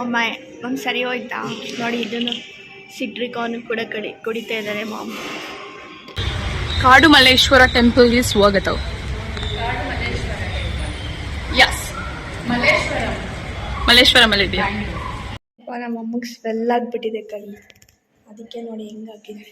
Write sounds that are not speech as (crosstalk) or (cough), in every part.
ಒಮ್ಮೆ ಒಂದು ಸರಿ ಹೋಯ್ತಾ? ನೋಡಿ ಇದನ್ನು ಸಿಟ್ರಿಕಾನು ಕೂಡ ಕಡಿ ಕುಡಿತಾ ಇದ್ದಾರೆ ಮಾಮ್. ಕಾಡು ಮಲ್ಲೇಶ್ವರ ಟೆಂಪಲ್ಗೆ ಸ್ವಾಗತ. ಯಸ್ ಮಲ್ಲೇಶ್ವರಂ ಅಲ್ಲಿ ಇದೆಯಾ ಅಪ್ಪ ನಮ್ಮ ಅಮ್ಮಗೆ ಸ್ವೆಲ್ ಆಗಿಬಿಟ್ಟಿದೆ ಕೈ ಅದಕ್ಕೆ ನೋಡಿ ಹೆಂಗಾಗಿದೆ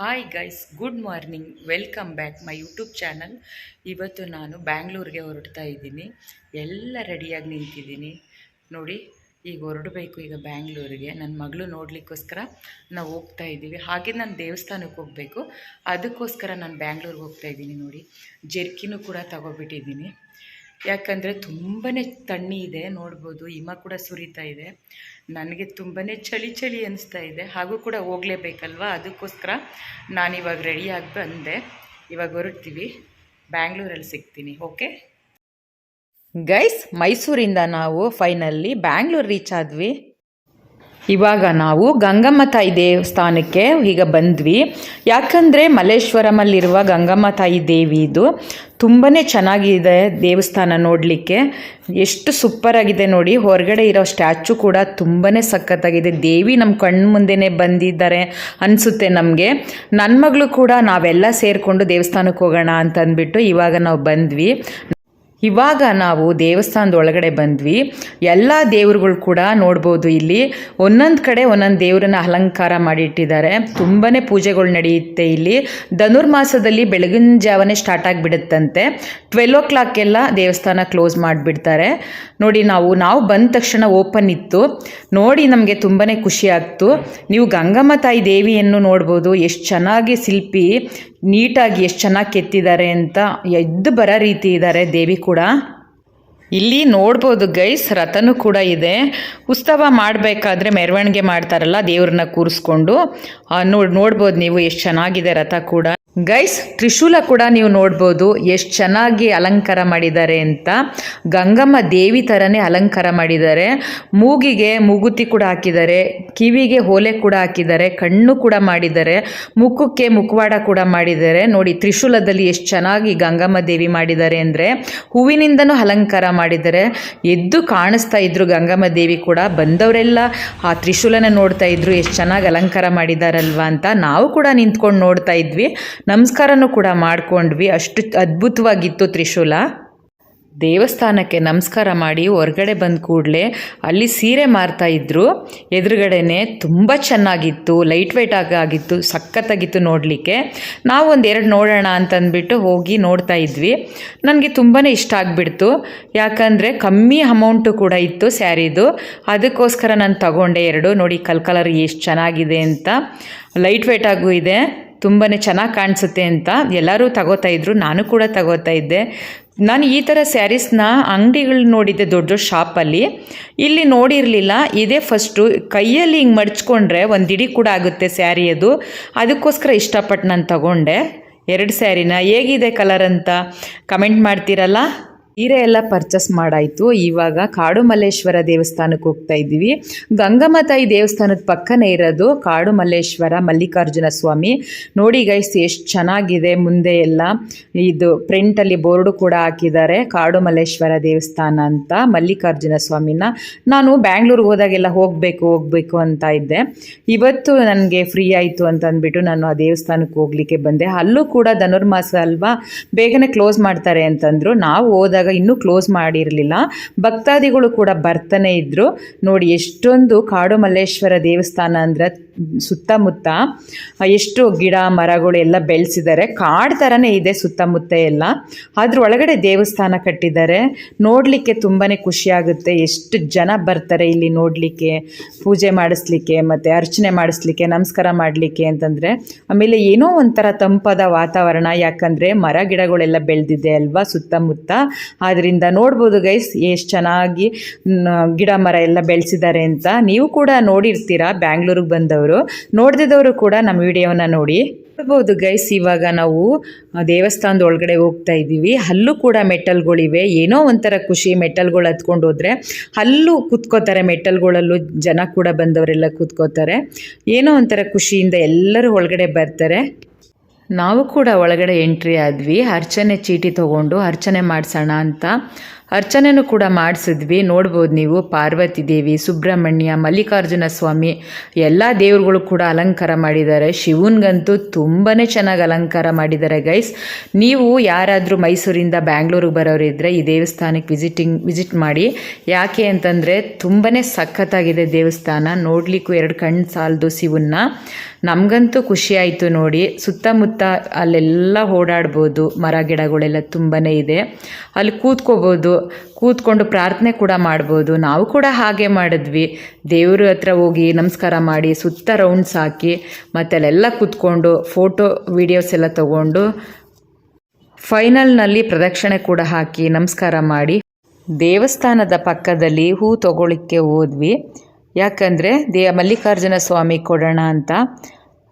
hi guys good morning welcome back my YouTube channel ಇವತ್ತು ನಾನು ಬ್ಯಾಂಗ್ಳೂರಿಗೆ ಹೊರಡ್ತಾ ಇದ್ದೀನಿ. ಎಲ್ಲ ರೆಡಿಯಾಗಿ ನಿಂತಿದ್ದೀನಿ. ನೋಡಿ, ಈಗ ಹೊರಡಬೇಕು ಈಗ ಬ್ಯಾಂಗ್ಳೂರಿಗೆ ನನ್ನ ಮಗಳು ನೋಡಲಿಕ್ಕೋಸ್ಕರ ನಾವು ಹೋಗ್ತಾ ಇದ್ದೀವಿ. ಹಾಗೆ ನಾನು ದೇವಸ್ಥಾನಕ್ಕೆ ಹೋಗಬೇಕು. ಅದಕ್ಕೋಸ್ಕರ ನಾನು ಬ್ಯಾಂಗ್ಳೂರಿಗೆ ಹೋಗ್ತಾ ಇದ್ದೀನಿ ನೋಡಿ. ಜರ್ಕಿನೂ ಕೂಡ ತಗೊಬಿಟ್ಟಿದ್ದೀನಿ. ಯಾಕಂದರೆ ತುಂಬಾ ತಣ್ಣಿ ಇದೆ. ನೋಡ್ಬೋದು, ಹಿಮ ಕೂಡ ಸುರಿತಾ ಇದೆ. ನನಗೆ ತುಂಬಾ ಚಳಿ ಚಳಿ ಅನಿಸ್ತಾ ಇದೆ. ಹಾಗೂ ಕೂಡ ಹೋಗಲೇಬೇಕಲ್ವ? ಅದಕ್ಕೋಸ್ಕರ ನಾನಿವಾಗ ರೆಡಿಯಾಗಿ ಬಂದೆ. ಇವಾಗ ಹೊರಡ್ತೀವಿ. ಬ್ಯಾಂಗ್ಳೂರಲ್ಲಿ ಸಿಗ್ತೀನಿ, ಓಕೆ? ಗೈಸ್ ಮೈಸೂರಿಂದ ನಾವು ಫೈನಲ್ಲಿ ಬ್ಯಾಂಗ್ಳೂರು ರೀಚ್ ಆದ್ವಿ. ಇವಾಗ ನಾವು ಗಂಗಮ್ಮ ತಾಯಿ ದೇವಸ್ಥಾನಕ್ಕೆ ಈಗ ಬಂದ್ವಿ. ಯಾಕಂದರೆ ಮಲ್ಲೇಶ್ವರಮಲ್ಲಿರುವ ಗಂಗಮ್ಮ ತಾಯಿ ದೇವಿ ಇದು ತುಂಬಾ ಚೆನ್ನಾಗಿದೆ ದೇವಸ್ಥಾನ ನೋಡಲಿಕ್ಕೆ. ಎಷ್ಟು ಸೂಪರಾಗಿದೆ ನೋಡಿ, ಹೊರಗಡೆ ಇರೋ ಸ್ಟ್ಯಾಚು ಕೂಡ ತುಂಬಾ ಸಖತ್ತಾಗಿದೆ. ದೇವಿ ನಮ್ಮ ಕಣ್ಣು ಮುಂದೆನೇ ಬಂದಿದ್ದಾರೆ ಅನಿಸುತ್ತೆ ನಮಗೆ. ನನ್ನ ಮಗಳು ಕೂಡ ನಾವೆಲ್ಲ ಸೇರಿಕೊಂಡು ದೇವಸ್ಥಾನಕ್ಕೆ ಹೋಗೋಣ ಅಂತಂದ್ಬಿಟ್ಟು ಇವಾಗ ನಾವು ಬಂದ್ವಿ. ಇವಾಗ ನಾವು ದೇವಸ್ಥಾನದ ಒಳಗಡೆ ಬಂದ್ವಿ. ಎಲ್ಲ ದೇವ್ರುಗಳು ಕೂಡ ನೋಡ್ಬೋದು ಇಲ್ಲಿ. ಒಂದೊಂದು ಕಡೆ ಒಂದೊಂದು ದೇವರನ್ನ ಅಲಂಕಾರ ಮಾಡಿಟ್ಟಿದ್ದಾರೆ. ತುಂಬಾ ಪೂಜೆಗಳು ನಡೆಯುತ್ತೆ ಇಲ್ಲಿ. ಧನುರ್ಮಾಸದಲ್ಲಿ ಬೆಳಗಿನ ಜಾವನೇ ಸ್ಟಾರ್ಟ್ ಆಗಿಬಿಡುತ್ತಂತೆ. ಟ್ವೆಲ್ ಓ ಕ್ಲಾಕೆಲ್ಲ ದೇವಸ್ಥಾನ ಕ್ಲೋಸ್ ಮಾಡಿಬಿಡ್ತಾರೆ. ನೋಡಿ ನಾವು ನಾವು ಬಂದ ತಕ್ಷಣ ಓಪನ್ ಇತ್ತು. ನೋಡಿ ನಮಗೆ ತುಂಬಾ ಖುಷಿ ಆಗ್ತು. ನೀವು ಗಂಗಮ್ಮ ತಾಯಿ ದೇವಿಯನ್ನು ನೋಡ್ಬೋದು. ಎಷ್ಟು ಚೆನ್ನಾಗಿ ಶಿಲ್ಪಿ. ನೀಟಾಗಿ ಎಷ್ಟು ಚೆನ್ನಾಗಿ ಕೆತ್ತಿದ್ದಾರೆ ಅಂತ ಎದ್ದು ಬರೋ ರೀತಿ ಇದ್ದಾರೆ ದೇವಿ ಕೂಡ. ಇಲ್ಲಿ ನೋಡ್ಬೋದು ಗೈಸ್, ರಥನೂ ಕೂಡ ಇದೆ. ಉತ್ಸವ ಮಾಡಬೇಕಾದ್ರೆ ಮೆರವಣಿಗೆ ಮಾಡ್ತಾರಲ್ಲ ದೇವ್ರನ್ನ ಕೂರಿಸ್ಕೊಂಡು. ನೋಡಿ, ನೋಡ್ಬೋದು ನೀವು ಎಷ್ಟು ಚೆನ್ನಾಗಿದೆ ರಥ ಕೂಡ. ಗೈಸ್, ತ್ರಿಶೂಲ ಕೂಡ ನೀವು ನೋಡ್ಬೋದು ಎಷ್ಟು ಚೆನ್ನಾಗಿ ಅಲಂಕಾರ ಮಾಡಿದ್ದಾರೆ ಅಂತ. ಗಂಗಮ್ಮ ದೇವಿ ಥರನೇ ಅಲಂಕಾರ ಮಾಡಿದ್ದಾರೆ. ಮೂಗಿಗೆ ಮೂಗುತಿ ಕೂಡ ಹಾಕಿದ್ದಾರೆ. ಕಿವಿಗೆ ಓಲೆ ಕೂಡ ಹಾಕಿದ್ದಾರೆ. ಕಣ್ಣು ಕೂಡ ಮಾಡಿದ್ದಾರೆ. ಮುಖಕ್ಕೆ ಮುಖವಾಡ ಕೂಡ ಮಾಡಿದ್ದಾರೆ. ನೋಡಿ, ತ್ರಿಶೂಲದಲ್ಲಿ ಎಷ್ಟು ಚೆನ್ನಾಗಿ ಗಂಗಮ್ಮ ದೇವಿ ಮಾಡಿದ್ದಾರೆ ಅಂದರೆ ಹೂವಿನಿಂದನೂ ಅಲಂಕಾರ ಮಾಡಿದ್ದಾರೆ. ಎದ್ದು ಕಾಣಿಸ್ತಾ ಇದ್ರು ಗಂಗಮ್ಮ ದೇವಿ ಕೂಡ. ಬಂದವರೆಲ್ಲ ಆ ತ್ರಿಶೂಲನ ನೋಡ್ತಾ ಇದ್ರು. ಎಷ್ಟು ಚೆನ್ನಾಗಿ ಅಲಂಕಾರ ಮಾಡಿದಾರಲ್ವಾ ಅಂತ ನಾವು ಕೂಡ ನಿಂತ್ಕೊಂಡು ನೋಡ್ತಾ ಇದ್ವಿ. ನಮಸ್ಕಾರನೂ ಕೂಡ ಮಾಡ್ಕೊಂಡ್ವಿ. ಅಷ್ಟು ಅದ್ಭುತವಾಗಿತ್ತು ತ್ರಿಶೂಲ. ದೇವಸ್ಥಾನಕ್ಕೆ ನಮಸ್ಕಾರ ಮಾಡಿ ಹೊರಗಡೆ ಬಂದ ಕೂಡಲೇ ಅಲ್ಲಿ ಸೀರೆ ಮಾರ್ತಾ ಇದ್ರು. ಎದುರುಗಡೆನೆ ತುಂಬ ಚೆನ್ನಾಗಿತ್ತು, ಲೈಟ್ ವೆಯ್ಟ್ ಆಗಿ ಆಗಿತ್ತು, ಸಖತ್ತಾಗಿತ್ತು ನೋಡಲಿಕ್ಕೆ. ನಾವು ಎರಡು ನೋಡೋಣ ಅಂತಂದ್ಬಿಟ್ಟು ಹೋಗಿ ನೋಡ್ತಾ ಇದ್ವಿ. ನನಗೆ ತುಂಬಾ ಇಷ್ಟ ಆಗಿಬಿಡ್ತು. ಯಾಕಂದರೆ ಕಮ್ಮಿ ಅಮೌಂಟು ಕೂಡ ಇತ್ತು ಸ್ಯಾರಿದು. ಅದಕ್ಕೋಸ್ಕರ ನಾನು ತಗೊಂಡೆ ಎರಡು. ನೋಡಿ ಕಲ್ ಕಲರ್ ಎಷ್ಟು ಚೆನ್ನಾಗಿದೆ ಅಂತ. ಲೈಟ್ ವೈಟ್ ಆಗೂ ಇದೆ. ತುಂಬಾ ಚೆನ್ನಾಗಿ ಕಾಣಿಸುತ್ತೆ ಅಂತ ಎಲ್ಲರೂ ತಗೋತಾ ಇದ್ರು, ನಾನು ಕೂಡ ತಗೋತಾ ಇದ್ದೆ. ನಾನು ಈ ಥರ ಸ್ಯಾರೀಸ್ನ ಅಂಗಡಿಗಳು ನೋಡಿದ್ದೆ, ದೊಡ್ಡ ದೊಡ್ಡ ಶಾಪಲ್ಲಿ. ಇಲ್ಲಿ ನೋಡಿರಲಿಲ್ಲ, ಇದೇ ಫಸ್ಟು ಕೈಯಲ್ಲಿ ಹಿಂಗೆ ಮಡ್ಚ್ಕೊಂಡ್ರೆ ಒಂದು ಇಡೀ ಕೂಡ ಆಗುತ್ತೆ ಸ್ಯಾರಿ ಅದು. ಅದಕ್ಕೋಸ್ಕರ ಇಷ್ಟಪಟ್ಟು ನಾನು ತಗೊಂಡೆ. ಎರಡು ಸ್ಯಾರಿನ. ಹೇಗಿದೆ ಕಲರ್ ಅಂತ ಕಮೆಂಟ್ ಮಾಡ್ತೀರಲ್ಲ? ಸೀರೆ ಎಲ್ಲ ಪರ್ಚೇಸ್ ಮಾಡಾಯಿತು. ಇವಾಗ ಕಾಡು ಮಲ್ಲೇಶ್ವರ ದೇವಸ್ಥಾನಕ್ಕೆ ಹೋಗ್ತಾ ಇದ್ದೀವಿ. ಗಂಗಮ್ಮ ತಾಯಿ ದೇವಸ್ಥಾನದ ಪಕ್ಕನೇ ಇರೋದು ಕಾಡು ಮಲ್ಲೇಶ್ವರ ಮಲ್ಲಿಕಾರ್ಜುನ ಸ್ವಾಮಿ. ನೋಡಿ ಗೈಸ್ ಎಷ್ಟು ಚೆನ್ನಾಗಿದೆ ಮುಂದೆ ಎಲ್ಲ. ಇದು ಪ್ರಿಂಟಲ್ಲಿ ಬೋರ್ಡು ಕೂಡ ಹಾಕಿದ್ದಾರೆ ಕಾಡು ಮಲ್ಲೇಶ್ವರ ದೇವಸ್ಥಾನ ಅಂತ ಮಲ್ಲಿಕಾರ್ಜುನ ಸ್ವಾಮಿನ. ನಾನು ಬ್ಯಾಂಗ್ಳೂರಿಗೆ ಹೋದಾಗೆಲ್ಲ ಹೋಗಬೇಕು ಹೋಗಬೇಕು ಅಂತ ಇದ್ದೆ. ಇವತ್ತು ನನಗೆ ಫ್ರೀ ಆಯಿತು ಅಂತ ಅಂದ್ಬಿಟ್ಟು ನಾನು ಆ ದೇವಸ್ಥಾನಕ್ಕೆ ಹೋಗ್ಲಿಕ್ಕೆ ಬಂದೆ. ಅಲ್ಲೂ ಕೂಡ ಧನುರ್ಮಾಸ ಅಲ್ವಾ? ಬೇಗನೆ ಕ್ಲೋಸ್ ಮಾಡ್ತಾರೆ ಅಂತಂದರು. ನಾವು ಹೋದಾಗ ಇನ್ನೂ ಕ್ಲೋಸ್ ಮಾಡಿರಲಿಲ್ಲ. ಭಕ್ತಾದಿಗಳು ಕೂಡ ಬರ್ತಾನೆ ಇದ್ದರು ನೋಡಿ ಎಷ್ಟೊಂದು ಕಾಡು ಮಲ್ಲೇಶ್ವರ ದೇವಸ್ಥಾನ ಅಂದರೆ ಸುತ್ತಮುತ್ತ ಎಷ್ಟು ಗಿಡ, ಮರಗಳು ಎಲ್ಲ ಬೆಳೆಸಿದ್ದಾರೆ. ಕಾಡು ಥರನೇ ಇದೆ ಸುತ್ತಮುತ್ತ ಎಲ್ಲ. ಅದ್ರ ಒಳಗಡೆ ದೇವಸ್ಥಾನ ಕಟ್ಟಿದ್ದಾರೆ. ನೋಡಲಿಕ್ಕೆ ತುಂಬಾ ಖುಷಿಯಾಗುತ್ತೆ. ಎಷ್ಟು ಜನ ಬರ್ತಾರೆ ಇಲ್ಲಿ ನೋಡಲಿಕ್ಕೆ, ಪೂಜೆ ಮಾಡಿಸ್ಲಿಕ್ಕೆ, ಮತ್ತು ಅರ್ಚನೆ ಮಾಡಿಸ್ಲಿಕ್ಕೆ, ನಮಸ್ಕಾರ ಮಾಡಲಿಕ್ಕೆ ಅಂತಂದರೆ, ಆಮೇಲೆ ಏನೋ ಒಂಥರ ತಂಪಾದ ವಾತಾವರಣ. ಯಾಕಂದರೆ ಮರ ಗಿಡಗಳೆಲ್ಲ ಬೆಳೆದಿದೆ ಅಲ್ವಾ ಸುತ್ತಮುತ್ತ. ಆದ್ದರಿಂದ ನೋಡ್ಬೋದು ಗೈಸ್ ಎಷ್ಟು ಚೆನ್ನಾಗಿ ಗಿಡ ಮರ ಎಲ್ಲ ಬೆಳೆಸಿದ್ದಾರೆ ಅಂತ. ನೀವು ಕೂಡ ನೋಡಿರ್ತೀರಾ? ಬ್ಯಾಂಗ್ಳೂರಿಗೆ ಬಂದವರು. ನೋಡ್ದಿದ್ದವರು ಕೂಡ ನಮ್ಮ ವಿಡಿಯೋನ ನೋಡಿ ನೋಡ್ಬೋದು ಗೈಸ್ ಇವಾಗ ನಾವು ದೇವಸ್ಥಾನದ ಒಳಗಡೆ ಹೋಗ್ತಾ ಇದ್ದೀವಿ. ಅಲ್ಲೂ ಕೂಡ ಮೆಟ್ಟಲ್ಗಳಿವೆ ಏನೋ ಒಂಥರ ಖುಷಿ ಮೆಟ್ಟಲ್ಗಳು ಹತ್ಕೊಂಡು ಹೋದ್ರೆ ಅಲ್ಲೂ ಕುತ್ಕೋತಾರೆ ಮೆಟಲ್ಗಳಲ್ಲೂ, ಜನ ಕೂಡ ಬಂದವರೆಲ್ಲ ಕೂತ್ಕೋತಾರೆ. ಏನೋ ಒಂಥರ ಖುಷಿಯಿಂದ ಎಲ್ಲರೂ ಒಳಗಡೆ ಬರ್ತಾರೆ. ನಾವು ಕೂಡ ಒಳಗಡೆ ಎಂಟ್ರಿ ಆದ್ವಿ. ಅರ್ಚನೆ ಚೀಟಿ ತಗೊಂಡು ಅರ್ಚನೆ ಮಾಡಿಸೋಣ ಅಂತ. ಅರ್ಚನೆನೂ ಕೂಡ ಮಾಡಿಸಿದ್ವಿ. ನೋಡ್ಬೋದು ನೀವು. ಪಾರ್ವತಿ ದೇವಿ, ಸುಬ್ರಹ್ಮಣ್ಯ, ಮಲ್ಲಿಕಾರ್ಜುನ ಸ್ವಾಮಿ ಎಲ್ಲ ದೇವ್ರುಗಳು ಕೂಡ ಅಲಂಕಾರ ಮಾಡಿದ್ದಾರೆ. ಶಿವನ್ಗಂತೂ ತುಂಬಾ ಚೆನ್ನಾಗಿ ಅಲಂಕಾರ ಮಾಡಿದ್ದಾರೆ ಗೈಸ್ ನೀವು ಯಾರಾದರೂ ಮೈಸೂರಿಂದ ಬ್ಯಾಂಗ್ಳೂರಿಗೆ ಬರೋರಿದ್ದರೆ ಈ ದೇವಸ್ಥಾನಕ್ಕೆ ವಿಸಿಟಿಂಗ್ ವಿಸಿಟ್ ಮಾಡಿ. ಯಾಕೆ ಅಂತಂದರೆ ತುಂಬಾ ಸಖತ್ತಾಗಿದೆ ದೇವಸ್ಥಾನ. ನೋಡಲಿಕ್ಕೂ ಎರಡು ಕಣ್ಣು ಸಾಲದು ಶಿವನ್ನ. ನಮಗಂತೂ ಖುಷಿಯಾಯಿತು ನೋಡಿ. ಸುತ್ತಮುತ್ತ ಅಲ್ಲೆಲ್ಲ ಓಡಾಡ್ಬೋದು. ಮರ ಗಿಡಗಳೆಲ್ಲ ತುಂಬಾ ಇದೆ. ಅಲ್ಲಿ ಕೂತ್ಕೋಬೋದು. ಕೂತ್ಕೊಂಡು ಪ್ರಾರ್ಥನೆ ಕೂಡ ಮಾಡ್ಬೋದು. ನಾವು ಕೂಡ ಹಾಗೆ ಮಾಡಿದ್ವಿ. ದೇವರ ಹತ್ರ ಹೋಗಿ ನಮಸ್ಕಾರ ಮಾಡಿ, ಸುತ್ತ ರೌಂಡ್ಸ್ ಹಾಕಿ ಮತ್ತೆ ಅಲ್ಲೆಲ್ಲ ಕೂತ್ಕೊಂಡು ಫೋಟೋ ವೀಡಿಯೋಸ್ ಎಲ್ಲ ತಗೊಂಡು ಫೈನಲ್ನಲ್ಲಿ ಪ್ರದಕ್ಷಿಣೆ ಕೂಡ ಹಾಕಿ ನಮಸ್ಕಾರ ಮಾಡಿ ದೇವಸ್ಥಾನದ ಪಕ್ಕದಲ್ಲಿ ಹೂ ತಗೊಳ್ಳಿಕ್ಕೆ ಹೋದ್ವಿ. ಯಾಕಂದರೆ ದೇ ಮಲ್ಲಿಕಾರ್ಜುನ ಸ್ವಾಮಿ ಕೊಡೋಣ ಅಂತ.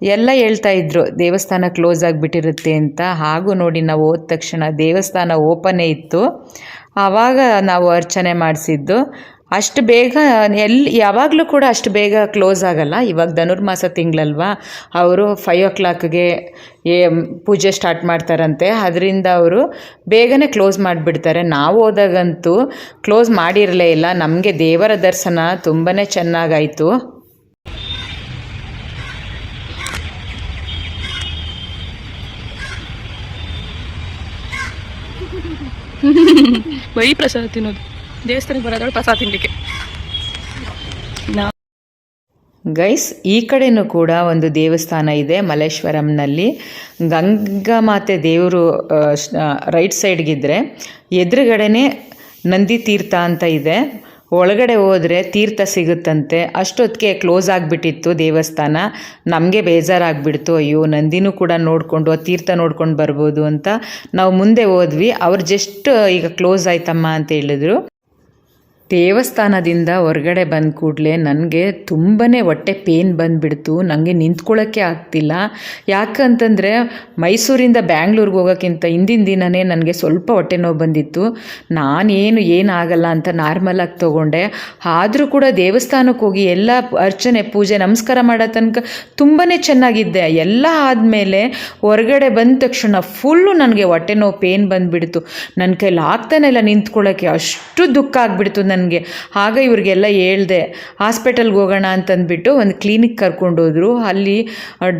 ಎಲ್ಲ ಹೇಳ್ತಾ ಇದ್ರು, ದೇವಸ್ಥಾನ ಕ್ಲೋಸ್ ಆಗಿಬಿಟ್ಟಿರುತ್ತೆ ಅಂತ. ಹಾಗೂ ನೋಡಿ ನಾವು ಹೋದ ತಕ್ಷಣ ದೇವಸ್ಥಾನ ಓಪನೇ ಇತ್ತು. ಆವಾಗ ನಾವು ಅರ್ಚನೆ ಮಾಡಿಸಿದ್ದು. ಅಷ್ಟು ಬೇಗ ಎಲ್ಲಿ ಯಾವಾಗಲೂ ಕೂಡ ಅಷ್ಟು ಬೇಗ ಕ್ಲೋಸ್ ಆಗಲ್ಲ. ಇವಾಗ ಧನುರ್ಮಾಸ ತಿಂಗಳಲ್ವಾ? ಅವರು ಫೈವ್ ಓ ಕ್ಲಾಕ್ಗೆ ಏ, ಪೂಜೆ ಸ್ಟಾರ್ಟ್ ಮಾಡ್ತಾರಂತೆ. ಅದರಿಂದ ಅವರು ಬೇಗನೆ ಕ್ಲೋಸ್ ಮಾಡಿಬಿಡ್ತಾರೆ. ನಾವು ಹೋದಾಗಂತೂ ಕ್ಲೋಸ್ ಮಾಡಿರಲೇ ಇಲ್ಲ. ನಮಗೆ ದೇವರ ದರ್ಶನ ತುಂಬಾ ಚೆನ್ನಾಗಾಯಿತು. (laughs) ಬರೀ ಪ್ರಸಾದ ತಿನ್ನೋದು. ದೇವಸ್ಥಾನಕ್ಕೆ ಬರೋದ್ರೊಳಗೆ ಪ್ರಸಾದ ತಿನ್ಲಿಕ್ಕೆ. ಗೈಸ್ ಈ ಕಡೆನೂ ಕೂಡ ಒಂದು ದೇವಸ್ಥಾನ ಇದೆ ಮಲ್ಲೇಶ್ವರಂನಲ್ಲಿ. ಗಂಗಾಮಾತೆ ದೇವರು ರೈಟ್ ಸೈಡ್ಗಿದ್ರೆ ಎದುರುಗಡೆನೇ ನಂದಿ ತೀರ್ಥ ಅಂತ ಇದೆ. ಒಳಗಡೆ ಹೋದರೆ ತೀರ್ಥ ಸಿಗುತ್ತಂತೆ. ಅಷ್ಟೊತ್ತಿಗೆ ಕ್ಲೋಸ್ ಆಗಿಬಿಟ್ಟಿತ್ತು ದೇವಸ್ಥಾನ. ನಮಗೆ ಬೇಜಾರಾಗ್ಬಿಡ್ತು. ಅಯ್ಯೋ, ನಂದಿನೂ ಕೂಡ ನೋಡಿಕೊಂಡು ತೀರ್ಥ ನೋಡ್ಕೊಂಡು ಬರ್ಬೋದು ಅಂತ ನಾವು ಮುಂದೆ ಹೋದ್ವಿ. ಅವ್ರು ಜಸ್ಟ್ ಈಗ ಕ್ಲೋಸ್ ಆಯ್ತಮ್ಮ ಅಂತ ಹೇಳಿದ್ರು. ದೇವಸ್ಥಾನದಿಂದ ಹೊರಗಡೆ ಬಂದ ಕೂಡಲೇ ನನಗೆ ತುಂಬಾ ಹೊಟ್ಟೆ ಪೇನ್ ಬಂದುಬಿಡ್ತು. ನನಗೆ ನಿಂತ್ಕೊಳ್ಳೋಕ್ಕೆ ಆಗ್ತಿಲ್ಲ. ಯಾಕಂತಂದರೆ ಮೈಸೂರಿಂದ ಬ್ಯಾಂಗ್ಳೂರ್ಗೆ ಹೋಗೋಕ್ಕಿಂತ ಹಿಂದಿನ ದಿನವೇ ನನಗೆ ಸ್ವಲ್ಪ ಹೊಟ್ಟೆ ನೋವು ಬಂದಿತ್ತು. ನಾನೇನು ಏನಾಗಲ್ಲ ಅಂತ ನಾರ್ಮಲಾಗಿ ತೊಗೊಂಡೆ. ಆದರೂ ಕೂಡ ದೇವಸ್ಥಾನಕ್ಕೆ ಹೋಗಿ ಎಲ್ಲ ಅರ್ಚನೆ, ಪೂಜೆ, ನಮಸ್ಕಾರ ಮಾಡೋ ತನಕ ತುಂಬಾ ಚೆನ್ನಾಗಿದ್ದೆ. ಎಲ್ಲ ಆದಮೇಲೆ ಹೊರಗಡೆ ಬಂದ ತಕ್ಷಣ ಫುಲ್ಲು ನನಗೆ ಹೊಟ್ಟೆ ನೋವು, ಪೇನ್ ಬಂದುಬಿಡ್ತು. ನನ್ನ ಕೈಲಿ ಆಗ್ತಾನೆ ಇಲ್ಲ ನಿಂತ್ಕೊಳ್ಳೋಕ್ಕೆ ಅಷ್ಟು ದುಃಖ ಆಗಿಬಿಡ್ತು. ನನಗೆ ಆಗ ಇವ್ರಿಗೆಲ್ಲ ಹೇಳ್ದೆ, ಹಾಸ್ಪಿಟಲ್ಗೆ ಹೋಗೋಣ ಅಂತಂದ್ಬಿಟ್ಟು ಒಂದು ಕ್ಲಿನಿಕ್ ಕರ್ಕೊಂಡೋದ್ರು ಅಲ್ಲಿ